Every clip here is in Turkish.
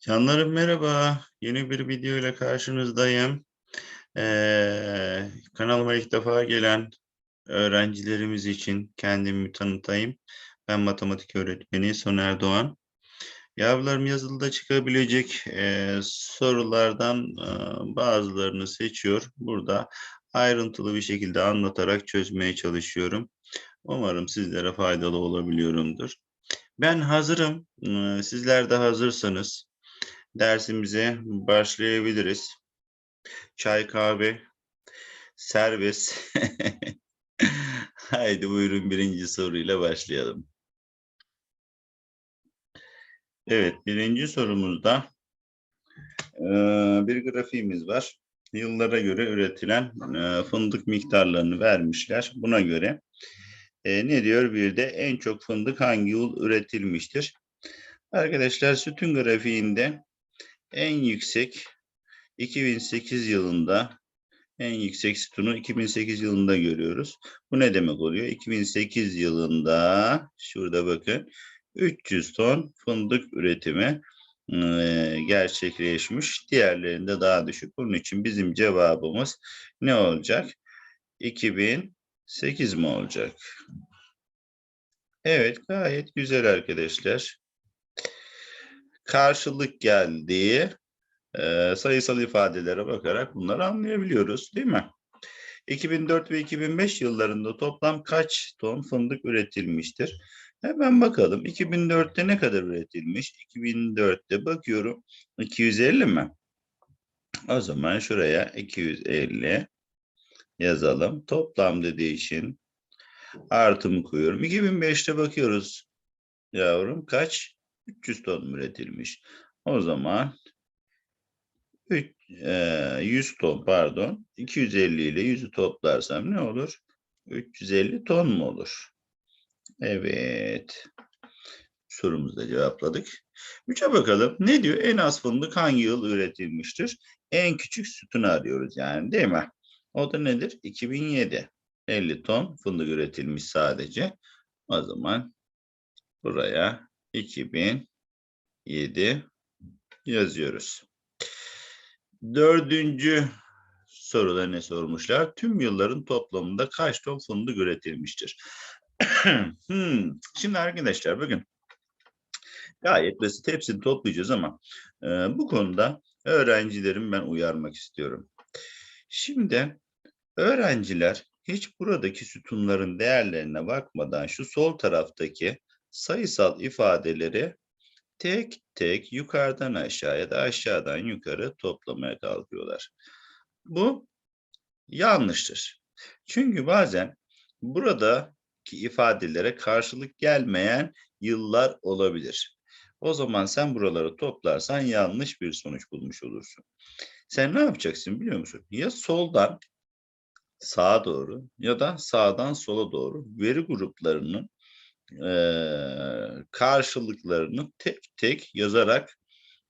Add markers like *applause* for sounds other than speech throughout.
Canlarım merhaba. Yeni bir video ile karşınızdayım. Ee, kanalıma ilk defa gelen öğrencilerimiz için kendimi tanıtayım. Ben matematik öğretmeni Soner Doğan. Yavrularım yazılıda çıkabilecek e, sorulardan e, bazılarını seçiyor. Burada ayrıntılı bir şekilde anlatarak çözmeye çalışıyorum. Umarım sizlere faydalı olabiliyorumdur. Ben hazırım. Ee, Sizler de hazırsanız dersimize başlayabiliriz. Çay kahve serbest. *laughs* Haydi buyurun birinci soruyla başlayalım. Evet birinci sorumuzda eee, bir grafiğimiz var. Yıllara göre üretilen eee, fındık miktarlarını vermişler. Buna göre e, ne diyor? Bir de en çok fındık hangi yıl üretilmiştir? Arkadaşlar sütun grafiğinde en yüksek 2008 yılında en yüksek sütunu 2008 yılında görüyoruz. Bu ne demek oluyor? 2008 yılında şurada bakın 300 ton fındık üretimi e, gerçekleşmiş. Diğerlerinde daha düşük. Bunun için bizim cevabımız ne olacak? 2008 mi olacak? Evet gayet güzel arkadaşlar. Karşılık geldiği e, sayısal ifadelere bakarak bunları anlayabiliyoruz değil mi? 2004 ve 2005 yıllarında toplam kaç ton fındık üretilmiştir? Hemen bakalım. 2004'te ne kadar üretilmiş? 2004'te bakıyorum. 250 mi? O zaman şuraya 250 yazalım. Toplam dediği için artımı koyuyorum. 2005'te bakıyoruz. Yavrum kaç? 300 ton üretilmiş. O zaman üç- eee, 100 ton pardon 250 ile 100'ü toplarsam ne olur? 350 ton mu olur? Evet. Sorumuzu da cevapladık. 3'e bakalım. Ne diyor? En az fındık hangi yıl üretilmiştir? En küçük sütunu arıyoruz yani değil mi? O da nedir? 2007. 50 ton fındık üretilmiş sadece. O zaman buraya 2007 yazıyoruz. Dördüncü soruda ne sormuşlar? Tüm yılların toplamında kaç ton fındık üretilmiştir? *clears throat* Hmm, Şimdi arkadaşlar bakın gayet basit hepsini toplayacağız ama e, bu konuda öğrencilerim ben uyarmak istiyorum. Şimdi öğrenciler hiç buradaki sütunların değerlerine bakmadan şu sol taraftaki sayısal ifadeleri tek tek yukarıdan aşağıya da aşağıdan yukarı toplamaya kalkıyorlar. Bu yanlıştır. Çünkü bazen buradaki ifadelere karşılık gelmeyen yıllar olabilir. O zaman sen buraları toplarsan yanlış bir sonuç bulmuş olursun. Sen ne yapacaksın biliyor musun? Ya soldan sağa doğru ya da sağdan sola doğru veri gruplarının eee, karşılıklarını tek tek yazarak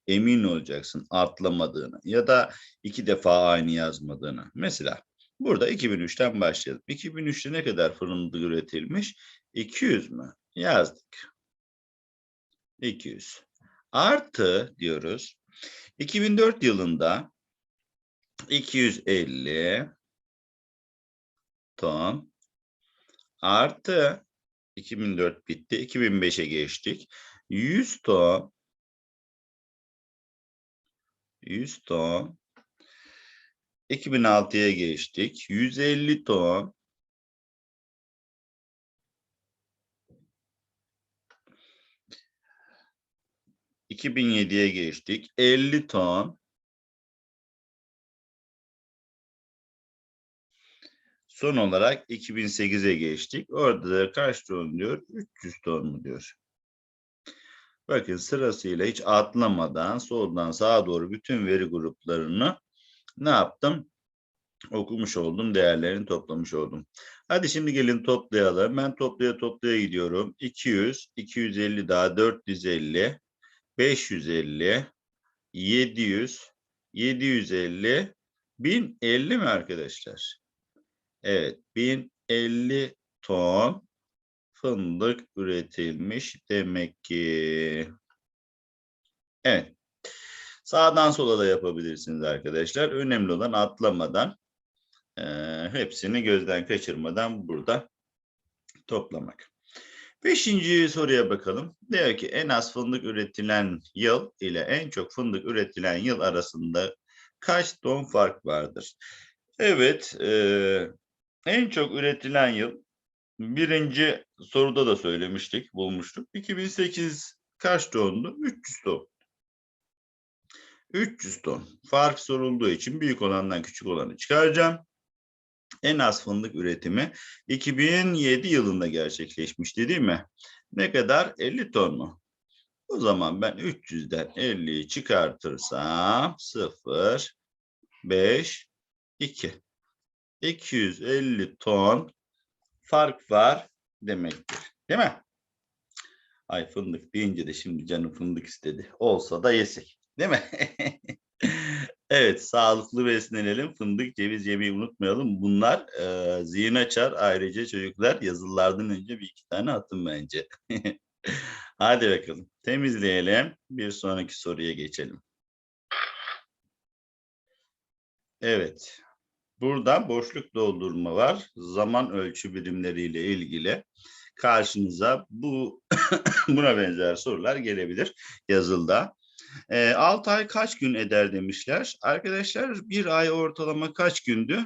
emin olacaksın atlamadığını ya da iki defa aynı yazmadığını. Mesela burada 2003'ten başlayalım. 2003'te ne kadar fındık üretilmiş? 200 mü? Yazdık. 200. Artı diyoruz. 2004 yılında 250 ton artı 2004 bitti. 2005'e geçtik. 100 ton 100 ton 2006'ya geçtik. 150 ton ...2007'ye geçtik. 50 ton... Son olarak 2008'e geçtik. Orada da kaç ton diyor? 300 ton mu diyor? Bakın sırasıyla hiç atlamadan soldan sağa doğru bütün veri gruplarını ne yaptım? Okumuş oldum, değerlerini toplamış oldum. Hadi şimdi gelin toplayalım. Ben toplaya toplaya gidiyorum. 200, 250 daha 450, 550, 700, 750, 1050 mi arkadaşlar? Evet, 1050 ton fındık üretilmiş demek ki. Evet. Sağdan sola da yapabilirsiniz arkadaşlar. Önemli olan atlamadan e, hepsini gözden kaçırmadan burada toplamak. Beşinci soruya bakalım. Diyor ki en az fındık üretilen yıl ile en çok fındık üretilen yıl arasında kaç ton fark vardır? Evet, e, en çok üretilen yıl birinci soruda da söylemiştik, bulmuştuk. 2008 kaç tondu? 300 ton. 300 ton. Fark sorulduğu için büyük olandan küçük olanı çıkaracağım. En az fındık üretimi 2007 yılında gerçekleşmişti değil mi? Ne kadar? 50 ton mu? O zaman ben 300'den 50'yi çıkartırsam 0, 5, 2. 250 ton fark var demektir. Değil mi? Ay fındık deyince de şimdi canım fındık istedi. Olsa da yesek. Değil mi? *laughs* evet, sağlıklı beslenelim. Fındık, ceviz yemeyi unutmayalım. Bunlar e, zihin açar. Ayrıca çocuklar yazılardan önce bir iki tane atın bence. *laughs* Hadi bakalım. Temizleyelim. Bir sonraki soruya geçelim. Evet. Burada boşluk doldurma var. Zaman ölçü birimleriyle ilgili karşınıza bu *coughs* buna benzer sorular gelebilir yazılda. E, 6 ay kaç gün eder demişler. Arkadaşlar bir ay ortalama kaç gündü?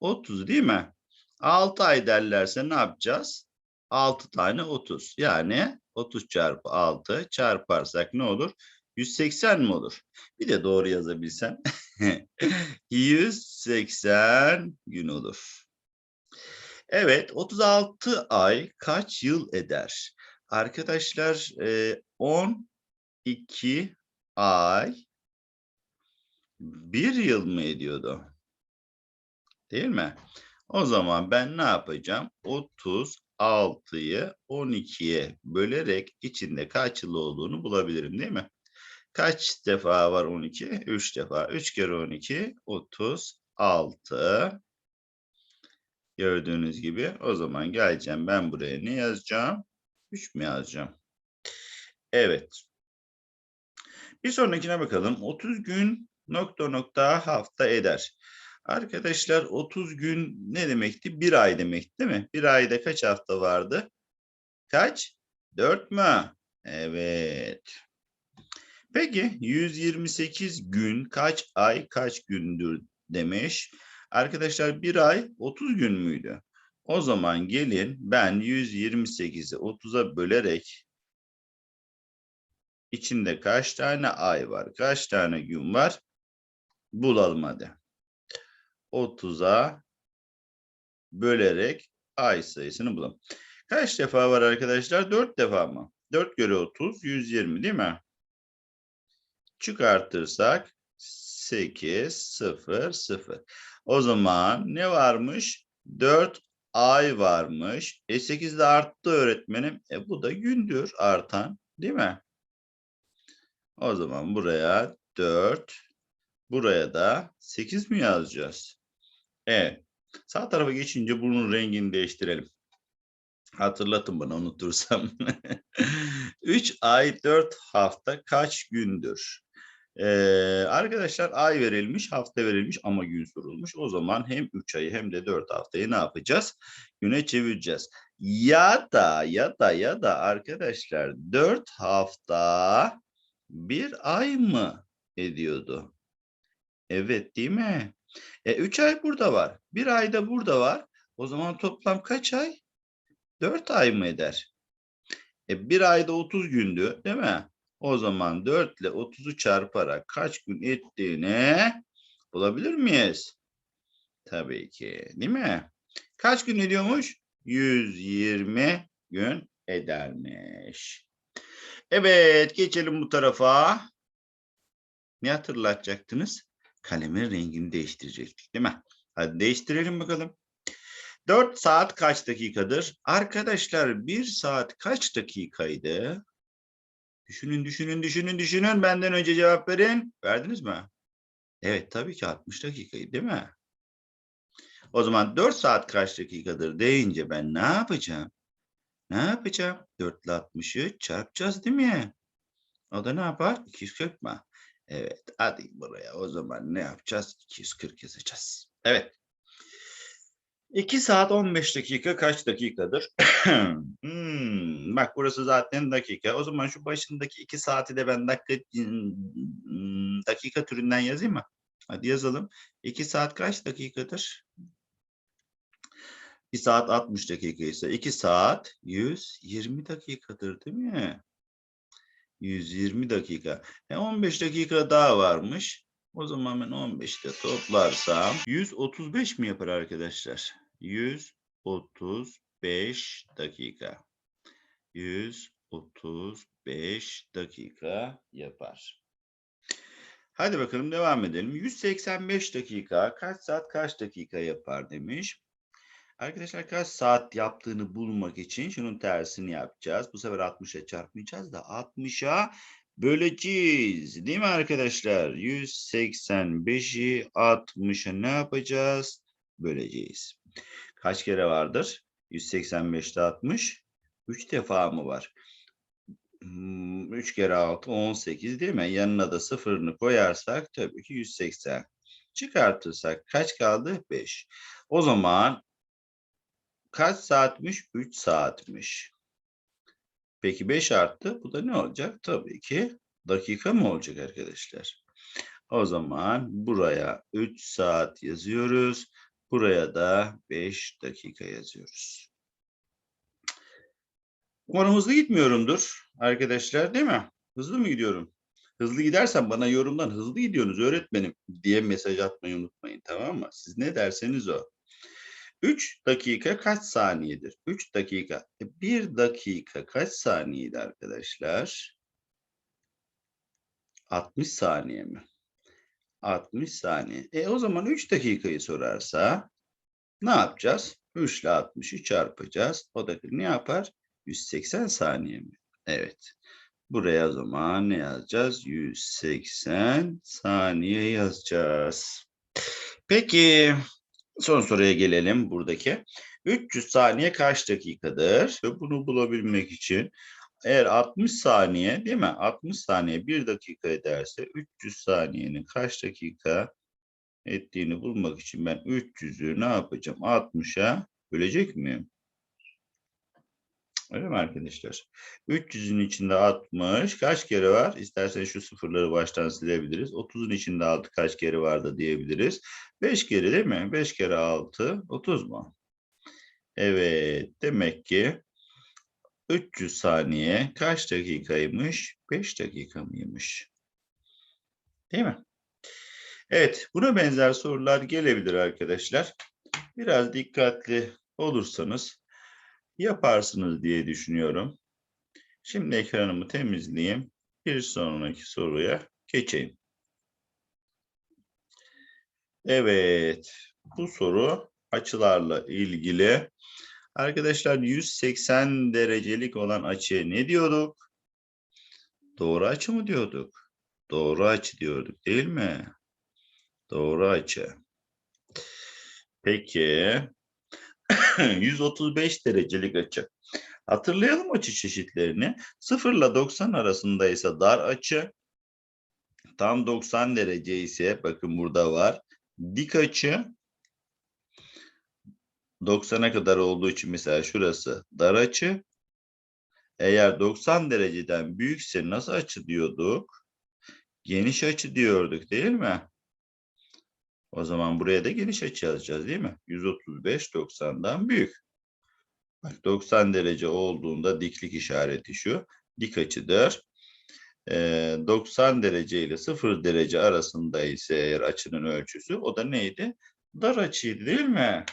30 değil mi? 6 ay derlerse ne yapacağız? 6 tane 30. Yani 30 çarpı 6 çarparsak ne olur? 180 mi olur? Bir de doğru yazabilsem. *laughs* 180 gün olur. Evet, 36 ay kaç yıl eder? Arkadaşlar, e, 12 ay bir yıl mı ediyordu? Değil mi? O zaman ben ne yapacağım? 36'yı 12'ye bölerek içinde kaç yıl olduğunu bulabilirim değil mi? Kaç defa var 12? 3 defa. 3 kere 12 36. Gördüğünüz gibi o zaman geleceğim ben buraya ne yazacağım? 3 mü yazacağım? Evet. Bir sonrakine bakalım. 30 gün nokta nokta hafta eder. Arkadaşlar 30 gün ne demekti? Bir ay demekti değil mi? Bir ayda kaç hafta vardı? Kaç? 4 mü? Evet. Peki 128 gün kaç ay kaç gündür demiş. Arkadaşlar bir ay 30 gün müydü? O zaman gelin ben 128'i 30'a bölerek içinde kaç tane ay var, kaç tane gün var bulalım hadi. 30'a bölerek ay sayısını bulalım. Kaç defa var arkadaşlar? 4 defa mı? 4 göre 30, 120 değil mi? Çıkartırsak 8, 0, 0. O zaman ne varmış? 4 ay varmış. E 8 de arttı öğretmenim. E bu da gündür artan değil mi? O zaman buraya 4, buraya da 8 mi yazacağız? Evet. Sağ tarafa geçince bunun rengini değiştirelim. Hatırlatın bana unutursam. 3 *laughs* ay 4 hafta kaç gündür? Ee, arkadaşlar ay verilmiş, hafta verilmiş ama gün sorulmuş. O zaman hem 3 ayı hem de 4 haftayı ne yapacağız? Güne çevireceğiz. Ya da ya da ya da arkadaşlar 4 hafta bir ay mı ediyordu? Evet değil mi? E, 3 ay burada var. Bir ay da burada var. O zaman toplam kaç ay? 4 ay mı eder? E, bir ayda 30 gündü değil mi? O zaman 4 ile 30'u çarparak kaç gün ettiğini bulabilir miyiz? Tabii ki değil mi? Kaç gün ediyormuş? 120 gün edermiş. Evet geçelim bu tarafa. Ne hatırlatacaktınız? Kalemin rengini değiştirecektik değil mi? Hadi değiştirelim bakalım. 4 saat kaç dakikadır? Arkadaşlar 1 saat kaç dakikaydı? Düşünün, düşünün, düşünün, düşünün. Benden önce cevap verin. Verdiniz mi? Evet, tabii ki 60 dakikayı değil mi? O zaman 4 saat kaç dakikadır deyince ben ne yapacağım? Ne yapacağım? 4 ile 60'ı çarpacağız değil mi? O da ne yapar? 240 mı? Evet, hadi buraya. O zaman ne yapacağız? 240 yazacağız. Evet. 2 saat 15 dakika kaç dakikadır? *clears throat* Hmm, bak burası zaten dakika. O zaman şu başındaki 2 saati de ben dakika hmm, dakika türünden yazayım mı? Hadi yazalım. 2 saat kaç dakikadır? 1 saat 60 dakika ise 2 saat 120 dakikadır değil mi? 120 dakika. E 15 dakika daha varmış. O zaman ben 15'te toplarsam 135 mi yapar arkadaşlar? 135 dakika. 135 dakika yapar. Hadi bakalım devam edelim. 185 dakika kaç saat kaç dakika yapar demiş. Arkadaşlar kaç saat yaptığını bulmak için şunun tersini yapacağız. Bu sefer 60'a çarpmayacağız da 60'a böleceğiz. Değil mi arkadaşlar? 185'i 60'a ne yapacağız? Böleceğiz. Kaç kere vardır? 185'te 60. 3 defa mı var? 3 kere 6 18 değil mi? Yanına da sıfırını koyarsak tabii ki 180. Çıkartırsak kaç kaldı? 5. O zaman kaç saatmiş? 3 saatmiş. Peki 5 arttı. Bu da ne olacak? Tabii ki dakika mı olacak arkadaşlar? O zaman buraya 3 saat yazıyoruz. Buraya da 5 dakika yazıyoruz. Umarım hızlı gitmiyorumdur arkadaşlar değil mi? Hızlı mı gidiyorum? Hızlı gidersen bana yorumdan hızlı gidiyorsunuz öğretmenim diye mesaj atmayı unutmayın tamam mı? Siz ne derseniz o. 3 dakika kaç saniyedir? 3 dakika. 1 dakika kaç saniyeydi arkadaşlar? 60 saniye mi? 60 saniye. E o zaman 3 dakikayı sorarsa ne yapacağız? 3 ile 60'ı çarpacağız. O da ne yapar? 180 saniye mi? Evet. Buraya o zaman ne yazacağız? 180 saniye yazacağız. Peki son soruya gelelim buradaki. 300 saniye kaç dakikadır? Ve bunu bulabilmek için eğer 60 saniye değil mi? 60 saniye 1 dakika ederse 300 saniyenin kaç dakika ettiğini bulmak için ben 300'ü ne yapacağım? 60'a bölecek miyim? Öyle mi arkadaşlar? 300'ün içinde 60 kaç kere var? İsterseniz şu sıfırları baştan silebiliriz. 30'un içinde 6 kaç kere vardı diyebiliriz. 5 kere değil mi? 5 kere 6 30 mu? Evet demek ki 300 saniye kaç dakikaymış? 5 dakika mıymış? Değil mi? Evet, buna benzer sorular gelebilir arkadaşlar. Biraz dikkatli olursanız yaparsınız diye düşünüyorum. Şimdi ekranımı temizleyeyim. Bir sonraki soruya geçeyim. Evet, bu soru açılarla ilgili. Arkadaşlar 180 derecelik olan açıya ne diyorduk? Doğru açı mı diyorduk? Doğru açı diyorduk değil mi? Doğru açı. Peki *laughs* 135 derecelik açı. Hatırlayalım açı çeşitlerini. 0 ile 90 arasındaysa dar açı. Tam 90 derece ise bakın burada var. Dik açı. 90'a kadar olduğu için mesela şurası dar açı. Eğer 90 dereceden büyükse nasıl açı diyorduk? Geniş açı diyorduk değil mi? O zaman buraya da geniş açı yazacağız değil mi? 135 90'dan büyük. Bak 90 derece olduğunda diklik işareti şu. Dik açıdır. Ee, 90 derece ile 0 derece arasında ise eğer açının ölçüsü o da neydi? Dar açıydı değil mi?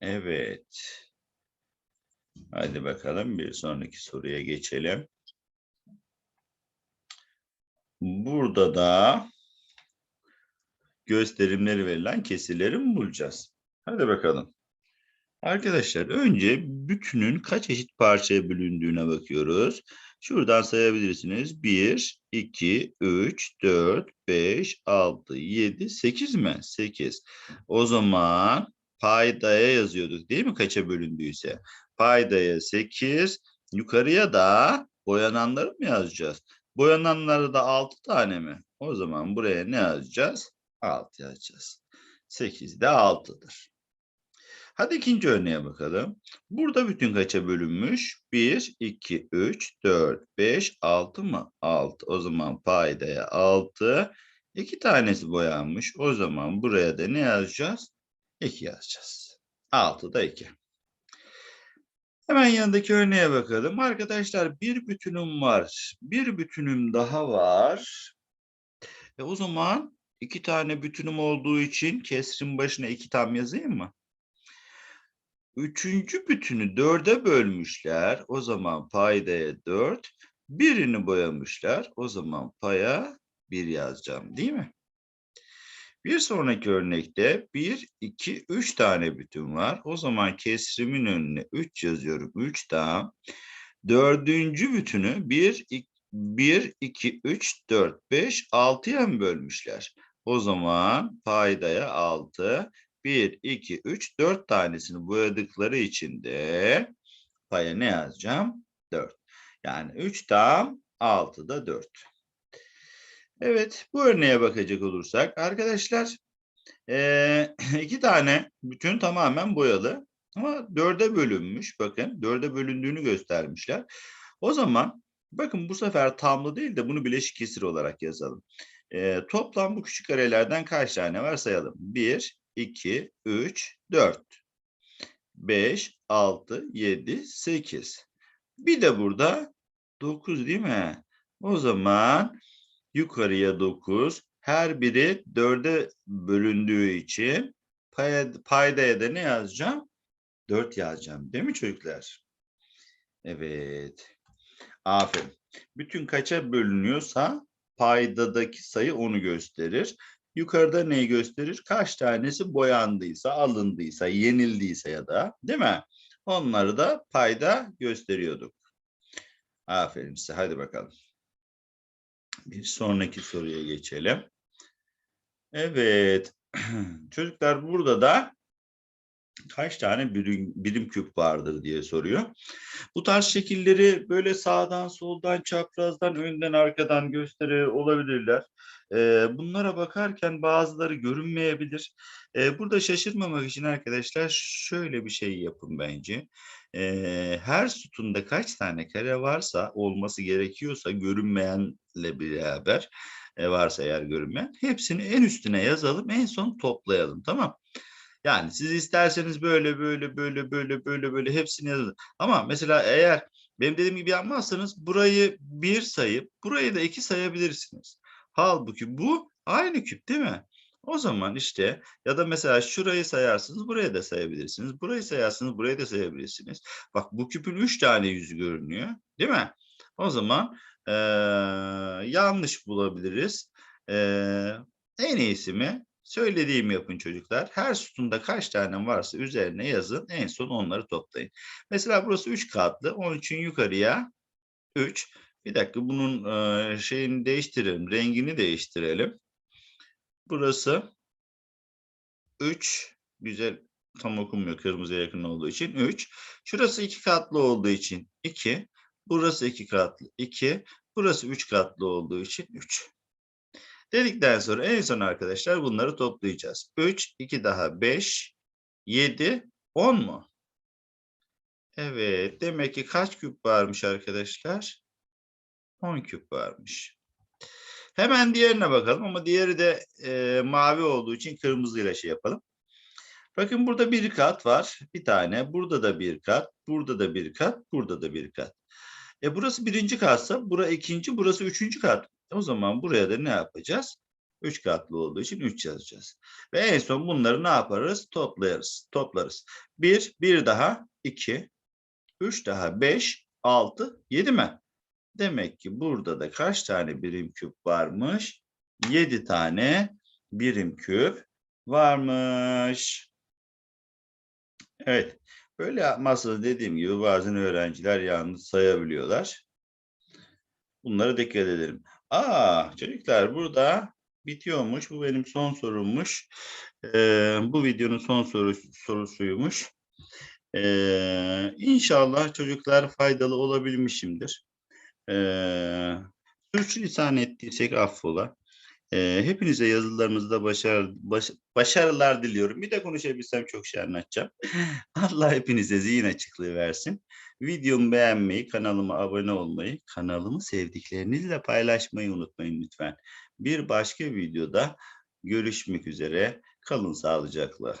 Evet. Hadi bakalım bir sonraki soruya geçelim. Burada da gösterimleri verilen kesirleri mi bulacağız? Hadi bakalım. Arkadaşlar önce bütünün kaç eşit parçaya bölündüğüne bakıyoruz. Şuradan sayabilirsiniz. 1, 2, 3, 4, 5, 6, 7, 8 mi? 8. O zaman paydaya yazıyorduk değil mi kaça bölündüyse? Paydaya 8, yukarıya da boyananları mı yazacağız? Boyananları da 6 tane mi? O zaman buraya ne yazacağız? 6 yazacağız. 8 de 6'dır. Hadi ikinci örneğe bakalım. Burada bütün kaça bölünmüş? 1, 2, 3, 4, 5, 6 mı? 6. O zaman paydaya 6. İki tanesi boyanmış. O zaman buraya da ne yazacağız? 2 yazacağız. 6 da 2. Hemen yanındaki örneğe bakalım. Arkadaşlar bir bütünüm var. Bir bütünüm daha var. E o zaman iki tane bütünüm olduğu için kesrin başına iki tam yazayım mı? Üçüncü bütünü dörde bölmüşler. O zaman paydaya dört. Birini boyamışlar. O zaman paya bir yazacağım değil mi? Bir sonraki örnekte 1, 2, 3 tane bütün var. O zaman kesrimin önüne 3 yazıyorum. 3 daha. Dördüncü bütünü 1, 1, 2, 3, 4, 5, 6'ya mı bölmüşler? O zaman paydaya 6. 1, 2, 3, 4 tanesini boyadıkları için de paya ne yazacağım? 4. Yani 3 tam 6 da 4. Evet, bu örneğe bakacak olursak arkadaşlar *clears throat* iki tane bütün tamamen boyalı ama dörde bölünmüş. Bakın dörde bölündüğünü göstermişler. O zaman bakın bu sefer tamlı değil de bunu bileşik kesir olarak yazalım. Eee, toplam bu küçük karelerden kaç tane var sayalım. 1, 2, 3, 4, 5, 6, 7, 8. Bir de burada 9 değil mi? O zaman yukarıya 9. Her biri 4'e bölündüğü için paya, paydaya da ne yazacağım? 4 yazacağım. Değil mi çocuklar? Evet. Aferin. Bütün kaça bölünüyorsa paydadaki sayı onu gösterir. Yukarıda neyi gösterir? Kaç tanesi boyandıysa, alındıysa, yenildiyse ya da değil mi? Onları da payda gösteriyorduk. Aferin size. Hadi bakalım. Bir sonraki soruya geçelim. Evet. *clears throat* Çocuklar burada da kaç tane birim, birim küp vardır diye soruyor. Bu tarz şekilleri böyle sağdan, soldan, çaprazdan, önden, arkadan gösteriyor olabilirler. Ee, bunlara bakarken bazıları görünmeyebilir. Ee, burada şaşırmamak için arkadaşlar şöyle bir şey yapın bence. Ee, her sütunda kaç tane kare varsa olması gerekiyorsa görünmeyenle beraber e, varsa eğer görünmeyen hepsini en üstüne yazalım en son toplayalım tamam yani siz isterseniz böyle böyle böyle böyle böyle böyle hepsini yazın. Ama mesela eğer benim dediğim gibi yapmazsanız burayı bir sayıp burayı da iki sayabilirsiniz. Halbuki bu aynı küp değil mi? O zaman işte ya da mesela şurayı sayarsınız buraya da sayabilirsiniz. Burayı sayarsınız buraya da sayabilirsiniz. Bak bu küpün üç tane yüzü görünüyor değil mi? O zaman ee, yanlış bulabiliriz. Ee, en iyisi mi? Söylediğimi yapın çocuklar. Her sütunda kaç tane varsa üzerine yazın. En son onları toplayın. Mesela burası 3 katlı. Onun için yukarıya 3. Bir dakika bunun şeyini değiştirelim. Rengini değiştirelim. Burası 3. Güzel tam okunmuyor kırmızıya yakın olduğu için 3. Şurası 2 katlı olduğu için 2. Burası 2 katlı 2. Burası 3 katlı olduğu için 3. Dedikten sonra en son arkadaşlar bunları toplayacağız. 3, 2 daha 5, 7, 10 mu? Evet. Demek ki kaç küp varmış arkadaşlar? 10 küp varmış. Hemen diğerine bakalım ama diğeri de e, mavi olduğu için kırmızıyla şey yapalım. Bakın burada bir kat var. Bir tane. Burada da bir kat. Burada da bir kat. Burada da bir kat. E burası birinci katsa, bura ikinci, burası üçüncü kat. O zaman buraya da ne yapacağız? Üç katlı olduğu için üç yazacağız. Ve en son bunları ne yaparız? Toplarız. Toplarız. Bir, bir daha iki, üç daha beş, altı, yedi mi? Demek ki burada da kaç tane birim küp varmış? Yedi tane birim küp varmış. Evet. Böyle yapmazsa dediğim gibi bazen öğrenciler yalnız sayabiliyorlar. Bunlara dikkat edelim. Aa çocuklar burada bitiyormuş. Bu benim son sorummuş. Ee, bu videonun son soru, sorusuymuş. Ee, inşallah çocuklar faydalı olabilmişimdir. Ee, Sürçülisan ettiysek affola. Eee, hepinize yazılarınızda başar baş başarılar diliyorum. Bir de konuşabilsem çok şey anlatacağım. *laughs* Allah hepinize zihin açıklığı versin. Videomu beğenmeyi, kanalıma abone olmayı, kanalımı sevdiklerinizle paylaşmayı unutmayın lütfen. Bir başka videoda görüşmek üzere. Kalın sağlıcakla.